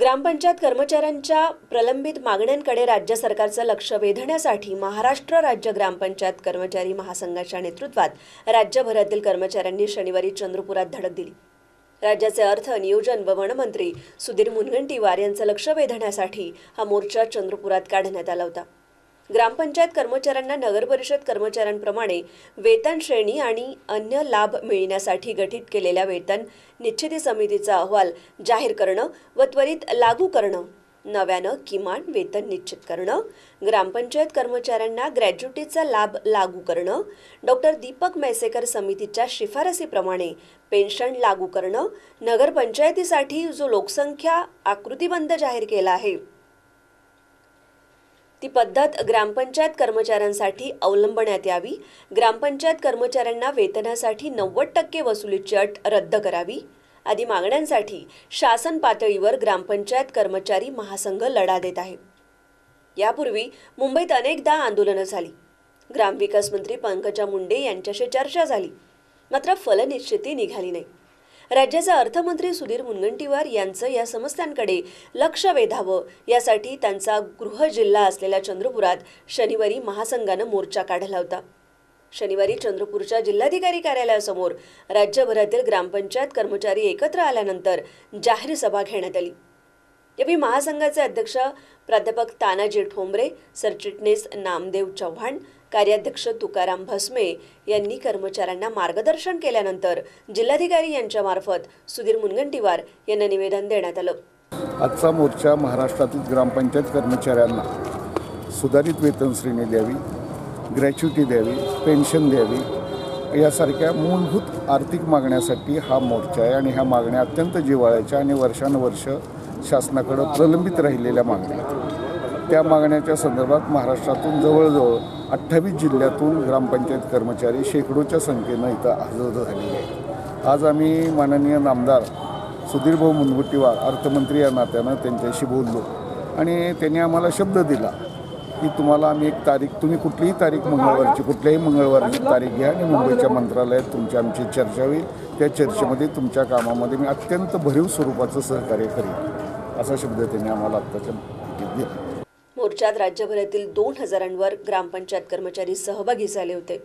ग्रामपंचायत कर्मचाऱ्यांच्या प्रलंबित मागण्यांकडे राज्य सरकारचं लक्ष वेधण्यासाठी महाराष्ट्र राज्य ग्रामपंचायत कर्मचारी महासंघाच्या नेतृत्वात राज्यभरातील कर्मचाऱ्यांनी शनिवारी चंद्रपुरात धडक दिली. राज्याचे अर्थ नियोजन व वनमंत्री सुधीर मुनगंटीवार यांचं लक्ष वेधण्यासाठी हा मोर्चा चंद्रपुरात काढण्यात आला होता. ग्रामपंचायत कर्मचाऱ्यांना नगरपरिषद कर्मचाऱ्यांप्रमाणे वेतन श्रेणी आणि अन्य लाभ मिळण्यासाठी गठीत केलेल्या वेतन निश्चिती समितीचा अहवाल जाहीर करणं व त्वरित लागू करणं नव्यानं किमान वेतन निश्चित करणं ग्रामपंचायत कर्मचाऱ्यांना ग्रॅज्युटीचा लाभ लागू करणं डॉक्टर दीपक मैसेकर समितीच्या शिफारसीप्रमाणे पेन्शन लागू करणं नगरपंचायतीसाठी जो लोकसंख्या आकृतीबंध जाहीर केला आहे. ती पद्धत ग्रामपंचायत कर्मचाऱ्यांसाठी अवलंबण्यात यावी. ग्रामपंचायत कर्मचाऱ्यांना वेतनासाठी नव्वद टक्के वसुलीची अट रद्द करावी. आदी मागण्यांसाठी शासन पातळीवर ग्रामपंचायत कर्मचारी महासंघ लढा देत आहे. यापूर्वी मुंबईत अनेकदा आंदोलनं झाली. ग्रामविकास मंत्री पंकजा मुंडे यांच्याशी चर्चा झाली. मात्र फलनिश्चिती निघाली नाही. राज्याचे अर्थमंत्री सुधीर मुनगंटीवार यांचं या समस्यांकडे लक्ष वेधावं. यासाठी त्यांचा गृह जिल्हा असलेल्या चंद्रपुरात शनिवारी महासंघानं मोर्चा काढला होता. शनिवारी चंद्रपूरच्या जिल्हाधिकारी कार्यालयासमोर राज्यभरातील ग्रामपंचायत कर्मचारी एकत्र आल्यानंतर जाहीर सभा घेण्यात आली. यावेळी महासंघाचे अध्यक्ष प्राध्यापक तानाजी ठोंबरे सरचिटणीस नामदेव चव्हाण कार्याध्यक्ष तुकाराम भस्मे यांनी कर्मचाऱ्यांना मार्गदर्शन केल्यानंतर जिल्हाधिकारी यांच्यामार्फत सुधीर मुनगंटीवार यांना निवेदन देण्यात आलं. आजचा मोर्चा महाराष्ट्रातील ग्रामपंचायत कर्मचाऱ्यांना सुधारित वेतन श्रेणी द्यावी ग्रॅच्युटी द्यावी पेन्शन द्यावी यासारख्या मूलभूत आर्थिक मागण्यासाठी हा मोर्चा आहे आणि ह्या मागण्या अत्यंत जिव्हाळ्याच्या आणि वर्षानुवर्ष शासनाकडं प्रलंबित राहिलेल्या मागण्या आहेत. त्या मागण्याच्या संदर्भात महाराष्ट्रातून जवळजवळ अठ्ठावीस जिल्ह्यातून ग्रामपंचायत कर्मचारी शेकडोच्या संख्येनं इथं हजर झालेले आहेत. आज आम्ही माननीय नामदार सुधीरभाऊ मुनगुट्टीवार अर्थमंत्री या नात्यानं त्यांच्याशी बोललो आणि त्यांनी आम्हाला शब्द दिला की तुम्हाला आम्ही एक तारीख तुम्ही कुठलीही तारीख मंगळवारची कुठल्याही मंगळवारची तारीख घ्या आणि मुंबईच्या मंत्रालयात तुमची आमची चर्चा होईल. त्या चर्चेमध्ये तुमच्या कामामध्ये मी अत्यंत भरीव स्वरूपाचं सहकार्य करेन असा शब्द त्यांनी आम्हाला आत्ताच्या दिला मोर्चात राज्यभरातील दोन हजारांवर ग्रामपंचायत कर्मचारी सहभागी झाले होते.